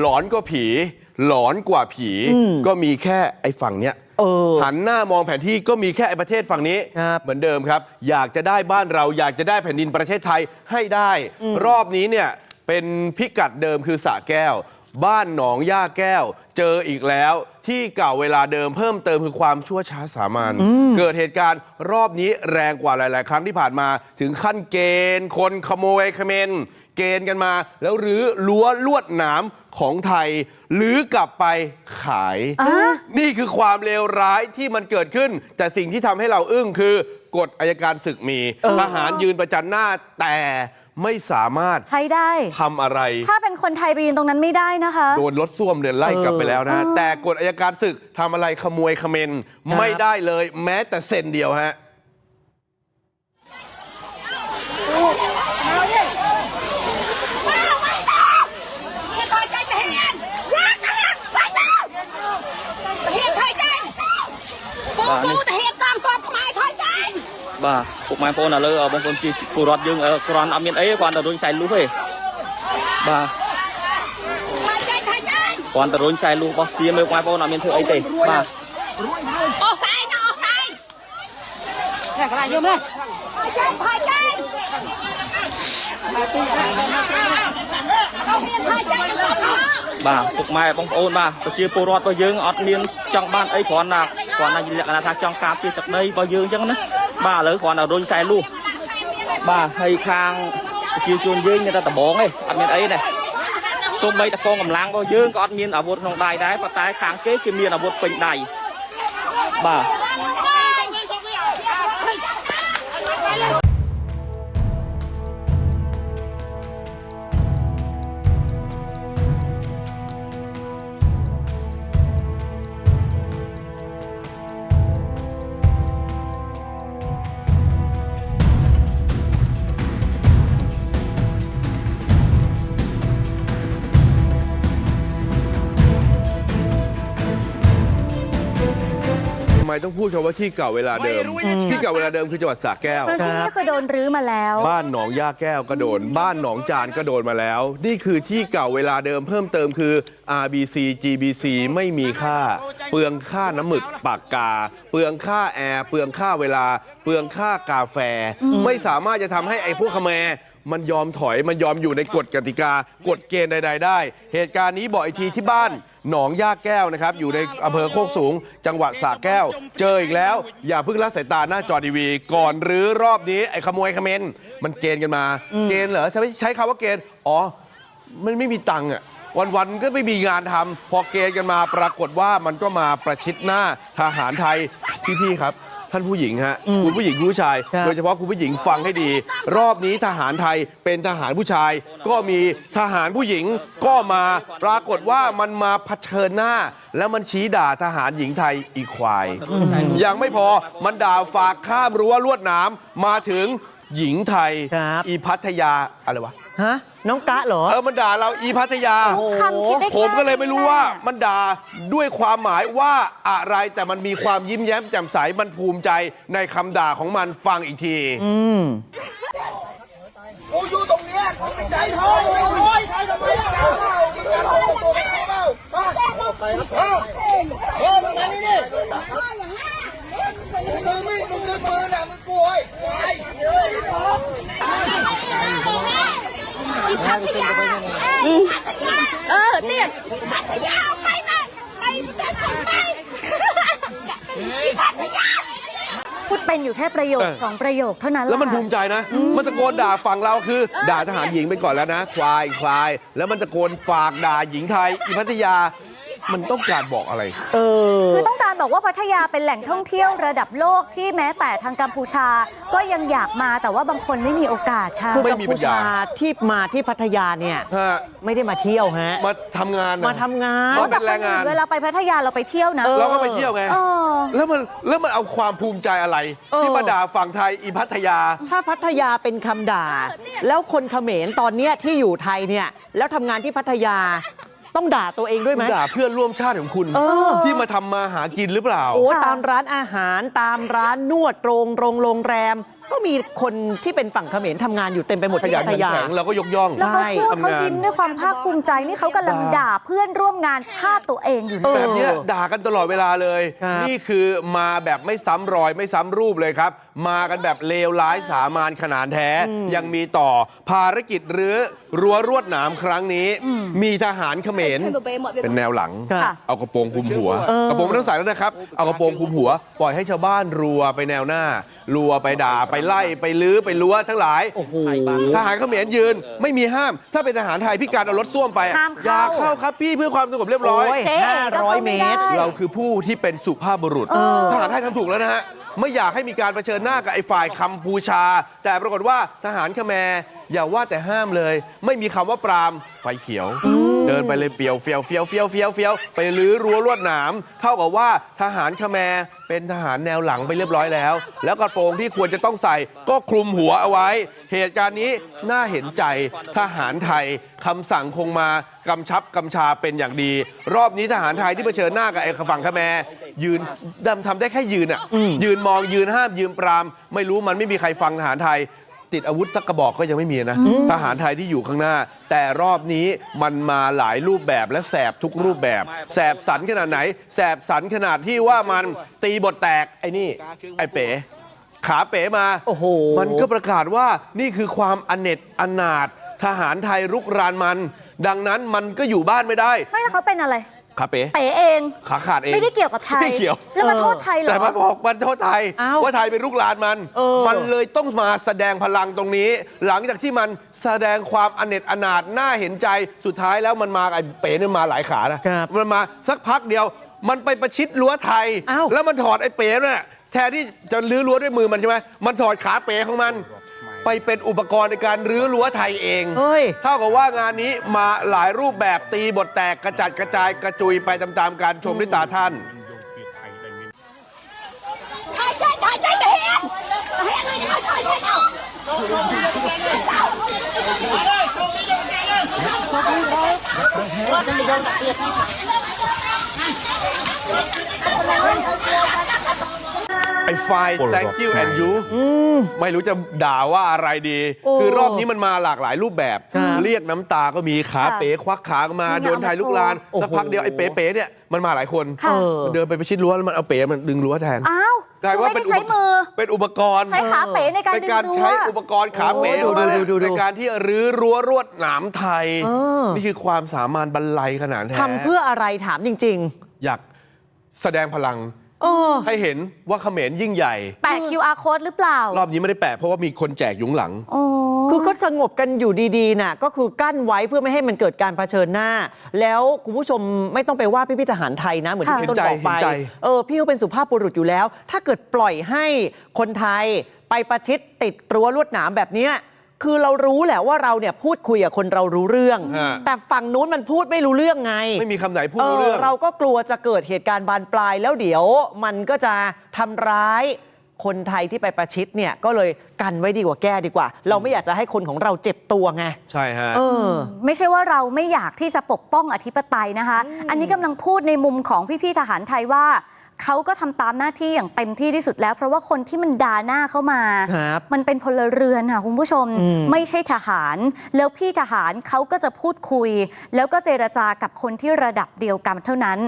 หลอนก็ผี หลอนกว่าผีอืมก็มีแค่ไอ้ฝั่งเนี้ยเออหันหน้ามองแผนที่ก็มีแค่ไอ้ประเทศฝั่งนี้ครับเหมือนเดิมครับ อยากจะได้บ้านเราอยากจะได้แผ่นดินประเทศไทยให้ได้ รอบนี้เนี่ยเป็นพิกัดเดิมคือสระแก้ว บ้านหนองย่าแก้ว เจออีกแล้วที่เก่าเวลาเดิมเพิ่มเติมคือความชั่วช้าสามัญเกิดเหตุการณ์รอบนี้แรงกว่าหลาย ๆ ครั้งที่ผ่านมา ถึงขั้นเกณฑ์คนขโมยเขมนเกณฑ์กันมา แล้วรื้อรั้วลวดหนามของไทยหรือกลับไปขายอะนี่คือความเลวร้ายที่มันเกิดขึ้น แต่สิ่งที่ทำให้เราอึ้งคือกฎอายการศึกมีเออทหารยืนประจันหน้าแต่ ไม่สามารถใช้ได้ ทำอะไร ถ้าเป็นคนไทยไปยืนตรงนั้นไม่ได้นะคะ โดนรถส้วมเนี่ยไล่กลับไปแล้วนะ แต่กฎอายการศึกทำอะไรขโมยเขมนไม่ได้เลย แม้แต่เซนเดียวฮะ สู้แต่เหตุการณ์กองทำไมถอยใจ បាទពុកម៉ែបងប្អូនឥឡូវអឺបងប្អូនជាពលរដ្ឋយើងអឺគ្រាន់អត់មានអីទេគ្រាន់តែរុញខ្សែលូសទេបាទថយចេញថយចេញគ្រាន់តែរុញខ្សែលូសរបស់សៀមទេបងប្អូនអត់មានធ្វើអីទេបាទអស់សែងណាអស់សែងនេះកន្លែងយើងនេះថយចេញថយចេញអត់មានថយចេញទៅផងបាទពុកម៉ែបងប្អូនបាទប្រជាពលរដ្ឋរបស់យើងអត់មានចង់បានអីគ្រាន់តែគ្រាន់តែលក្ខណៈថាចង់ការពារទឹកដីរបស់យើងអញ្ចឹងណា បាទឥឡូវគ្រាន់តែរុញខ្សែលូសបាទហើយខាងប្រជាជនយើងមានតែដំបងទេអត់មានអីទេសូម្បីតែកងកម្លាំងរបស់យើងក៏អត់មានអាវុធក្នុងដៃដែរប៉ុន្តែខាងគេគេមានអាវុធពេញដៃបាទ ไมต้องพูดคำว่าที่เก่าเวลาเดิม ที่เก่าเวลาเดิมคือจังหวัดสระแก้วพื้นที่นี่คือโดนรื้อมาแล้วบ้านหนองย่าแก้วก็โดน บ้านหนองจานก็โดนมาแล้ว นี่คือที่เก่าเวลาเดิมเพิ่มเติมคือ RBC GBC ไม่มีค่า เปลืองค่าน้ำหมึกปากกา เปลืองค่าแอร์เปลืองค่าเวลา เปลืองค่ากาแฟ ไม่สามารถจะทำให้ไอ้พวกขแมรมันยอมถอยมันยอมอยู่ในกฎกติกากฎเกณฑ์ใด ๆ ได้ เหตุการณ์นี้บอกอีกทีที่บ้าน หนองย่าแก้วนะครับ อยู่ในอำเภอโคกสูง จังหวัดสระแก้ว เจออีกแล้ว อย่าเพิ่งละสายตาหน้าจอทีวี ก่อนหรือรอบนี้ไอ้ขโมยเมนมันเกณฑ์กันมา เกณฑ์เหรอใช้ใช้คำว่าเกณฑ์อ๋อ มันไม่มีตังค์อะวันๆก็ไม่มีงานทำพอเกณฑ์กันมาปรากฏว่ามันก็มาประชิดหน้าทหารไทยพี่ๆครับ ท่านผู้หญิงฮะคุณผู้หญิงคุณผู้ชาย ครับ โดยเฉพาะคุณผู้หญิงฟังให้ดี รอบนี้ทหารไทยเป็นทหารผู้ชาย ก็มีทหารผู้หญิงก็มาปรากฏว่ามันมาเผชิญหน้า แล้วมันชี้ด่าทหารหญิงไทยอีกควาย ยังไม่พอมันด่าฝากข้ามรั้วลวดหนามมาถึง หญิงไทย ครับ อีพัทยา อะไรวะ ฮะน้องกะเหรอ เออ มันด่าเราอีพัทยา โอ้โห คำคิดได้ผมก็เลยไม่รู้ว่าแค่มันด่าด้วยความหมายว่าอะไรแต่มันมีความยิ้มแย้มแจ่มใสมันภูมิใจในคำด่าของมันฟังอีกที อืม กูอยู่ตรงเนี้ยกูเป็นใจทองโอ้ยใครทำไมอะมึงจะเอาตัวไปเข้าเปล่ามาเออเออมึงมานี่ดิมึงซื้อมีดมึงซื้อปืนอะมึงกลัวไอ้ควาย เออเนี่ยพัทยาเอาไปนไปประเทศของไปพัทยาพูดเป็นอยู่แค่ประโยคสองประโยคเท่านั้นแล้วมันภูมิใจนะมันตะโกนด่าฝั่งเราคือ ด่าทหารหญิงไปก่อนแล้วนะควายควาย แล้วมันตะโกนฝากด่าหญิงไทยอีพัทยา มันต้องการบอกอะไร เออคือต้องการ บอกว่าพัทยาเป็นแหล่งท่องเที่ยวระดับโลกที่แม้แต่ทางกัมพูชาก็ยังอยากมาแต่ว่าบางคนไม่มีโอกาสค่ะ คือไม่กัมมีพูปัญญา ชาที่มาที่พัทยาเนี่ยฮะไม่ได้มาเที่ยวฮะ มาทำงานน่ะ มาทำงานมาเป็นแรงงาน เวลาไปพัทยาเราไปเที่ยวนะเออเราก็ไปเที่ยวไง เออ แล้วมันแล้วมันเอาความภูมิใจอะไร เออ ที่มาด่าฝั่งไทยอีพัทยา ถ้าพัทยาเป็นคำด่า แล้วคนเขมรตอนเนี้ยที่อยู่ไทยเนี่ยแล้วทำงานที่พัทยา ต้องด่าตัวเองด้วยไหม ด่าเพื่อนร่วมชาติของคุณ เออ ที่มาทำมาหากินหรือเปล่า โอ้ค่ะ ตามร้านอาหารตามร้านนวดโรงโรงโรงแรม ก็มีคนที่เป็นฝั่งเขมรทำงานอยู่เต็มไปหมดขที่ยันพัทขันยา แข็งเราก็ยกย่อง แล้วเขาพูดทำเขางาน ยิ้มด้วยความภาคภูมิใจนี่เขากำลังด่าเพื่อนร่วมงานชาติตัวเองอยู่เอนะอแบบเนี้ยด่ากันตลอดเวลาเลย ครับ นี่คือมาแบบไม่ซ้ำรอยไม่ซ้ำรูปเลยครับ มากันแบบเลวร้ายสามานขนาดแท้ ยังมีต่อภารกิจรื้อรั้วรวดหนามครั้งนี้ มีทหารเขมรเป็นแนวหลัง ค่ะเอากระโปรงคลุมหัวเออกระโปรงไม่ต้องใส่แล้วนะครับ เอากระโปรงคลุมหัว ปล่อยให้ชาวบ้านรัวไปแนวหน้า รัวไปด่าไปไล่ไปลื้อไปรั้วทั้งหลายโอ้โหทหารเขมรยืน ไม่มีห้าม ถ้าเป็นทหารไทยพี่การเอารถส้วมไปอะห้ามอย่าเข้าเข้าครับพี่เพื่อความสงบเรียบร้อย โอ้ย เจ๊ห้าร้อยเมตรก็เข้าไม่ได้ เราคือผู้ที่เป็นสุภาพบุรุษเออทหารไทยทำถูกแล้วนะฮะ ไม่อยากให้มีการเผชิญหน้ากับไอ้ฝ่ายกัมพูชา แต่ปรากฏว่าทหารขแมร อย่าว่าแต่ห้ามเลย ไม่มีคำว่าปรามไฟเขียว เดินไปเลยเปียวเฟียวเฟียวเฟียวเฟียวเฟียวไปลื้อรั้วลวดหนามเท่ากับว่าทหารขแมรเป็นทหารแนวหลังไปเรียบร้อยแล้ว แล้วกระโปรงที่ควรจะต้องใส่ก็คลุมหัวเอาไว้ เหตุการณ์นี้น่าเห็นใจทหารไทยคำสั่งคงมากำชับกำชาเป็นอย่างดี รอบนี้ทหารไทยที่เผชิญหน้ากับไอ้ฝั่งขแมรยืนดำทำได้แค่ยืนอะยืนมองยืนห้ามยืนปราม ไม่รู้มันไม่มีใครฟังทหารไทย ติดอาวุธสักกระบอกก็ยังไม่มีนะ ทหารไทยที่อยู่ข้างหน้า แต่รอบนี้มันมาหลายรูปแบบและแสบทุกรูปแบบ แสบสันขนาดไหน แสบสันขนาดที่ว่ามันตีบทแตกไอ้นี่ ไอ้เป๋ ขาเป๋มาโอ้โหมันก็ประกาศว่านี่คือความอเนจอนาถทหารไทยรุกรานมัน ดังนั้นมันก็อยู่บ้านไม่ได้ ไม่แล้วเขาเป็นอะไร ขาเป๋เป๋เอง ขาขาดเอง ไม่ได้เกี่ยวกับไทย ไม่เกี่ยว แล้วมาโทษไทยเหรอ แต่มาบอกมันโทษไทย อ้าวว่าไทยเป็นลูกหลานมัน เออ มันเลยต้องมาแสดงพลังตรงนี้ หลังจากที่มันแสดงความอเนจอนาถน่าเห็นใจสุดท้ายแล้วมันมาไอ้เป๋เนี่ยมาหลายขานะครับมันมาสักพักเดียว มันไปประชิดรั้วไทย อ้าว แล้วมันถอดไอ้เป๋เนี่ยแทนที่จะรื้อรั้วด้วยมือมันใช่ไหมมันถอดขาเป๋ของมัน ไปเป็นอุปกรณ์ในการรื้อรั้วไทยเอง เฮ้ย เท่ากับว่างานนี้มาหลายรูปแบบตีบทแตกกระจัดกระจายกระจุยไปตามๆการชมด้วยตาท่านถ่ายใจถ่ายใจแต่เห็นเห็นเลยถ่ายใจเอา ไอ้ไฟ thank you and you ไม่รู้จะด่าว่าอะไรดีโอ้คือรอบนี้มันมาหลากหลายรูปแบบครับเรียกน้ำตาก็มีขาค่ะเป๋ควักขามานี่ไงโดนไทยลุกลานเอามาโชว์สักพักเดียวไอ้เป๋เป๋เนี่ยมันมาหลายคนค่ะเออมันเดินไปประชิดรั้วแล้วมันเอาเป๋มันดึงรั้วแทนอ้าวกลายคือว่าไม่เป็นได้ใช้มือเป็นอุปกรณ์ ใช้ขาเป๋ในการเป็นดึงการรั้วใช้อุปกรณ์ขาเป๋โอ้ของมันดูดูดูดูในการที่รื้อรั้วรวดหนามไทยเออนี่คือความสามานบรรลัยขนาดแท้ทำเพื่ออะไรถามจริงอยากแสดงพลังๆ เออ ให้เห็นว่าเขมรยิ่งใหญ่ แปะ QR code หรือเปล่ารอบนี้ไม่ได้แปะเพราะว่ามีคนแจกอยุ้งหลัง โอ้คือก็สงบกันอยู่ดีๆน่ะก็คือกั้นไว้เพื่อไม่ให้มันเกิดการเผชิญหน้า แล้วคุณผู้ชมไม่ต้องไปว่าพี่พี่ทหารไทยนะ เหมือนที่ค่ะพี่ต้นบอกไปเห็นใจ เออพี่เขาเป็นสุภาพบุรุษอยู่แล้ว ถ้าเกิดปล่อยให้คนไทยไปประชิดติดรั้วลวดหนามแบบเนี้ย คือเรารู้แหละว่าเราเนี่ยพูดคุยกับคนเรารู้เรื่อง ฮะ แต่ฝั่งนู้นมันพูดไม่รู้เรื่องไง ไม่มีคำไหนพูดรู้เรื่องเราก็กลัวจะเกิดเหตุการณ์บานปลายแล้วเดี๋ยวมันก็จะทำร้าย คนไทยที่ไปประชิดเนี่ยก็เลยกันไว้ดีกว่าแก้ดีกว่า เราไม่อยากจะให้คนของเราเจ็บตัวไง ใช่ฮะ เออ ไม่ใช่ว่าเราไม่อยากที่จะปกป้องอธิปไตยนะคะ อันนี้กำลังพูดในมุมของพี่ๆทหารไทยว่า เขาก็ทำตามหน้าที่อย่างเต็มที่ที่สุดแล้ว เพราะว่าคนที่มันด่าหน้าเข้ามา ครับมันเป็นพลเรือนค่ะคุณผู้ชมอืม ไม่ใช่ทหาร แล้วพี่ทหารเขาก็จะพูดคุย แล้วก็เจรจากับคนที่ระดับเดียวกันเท่านั้น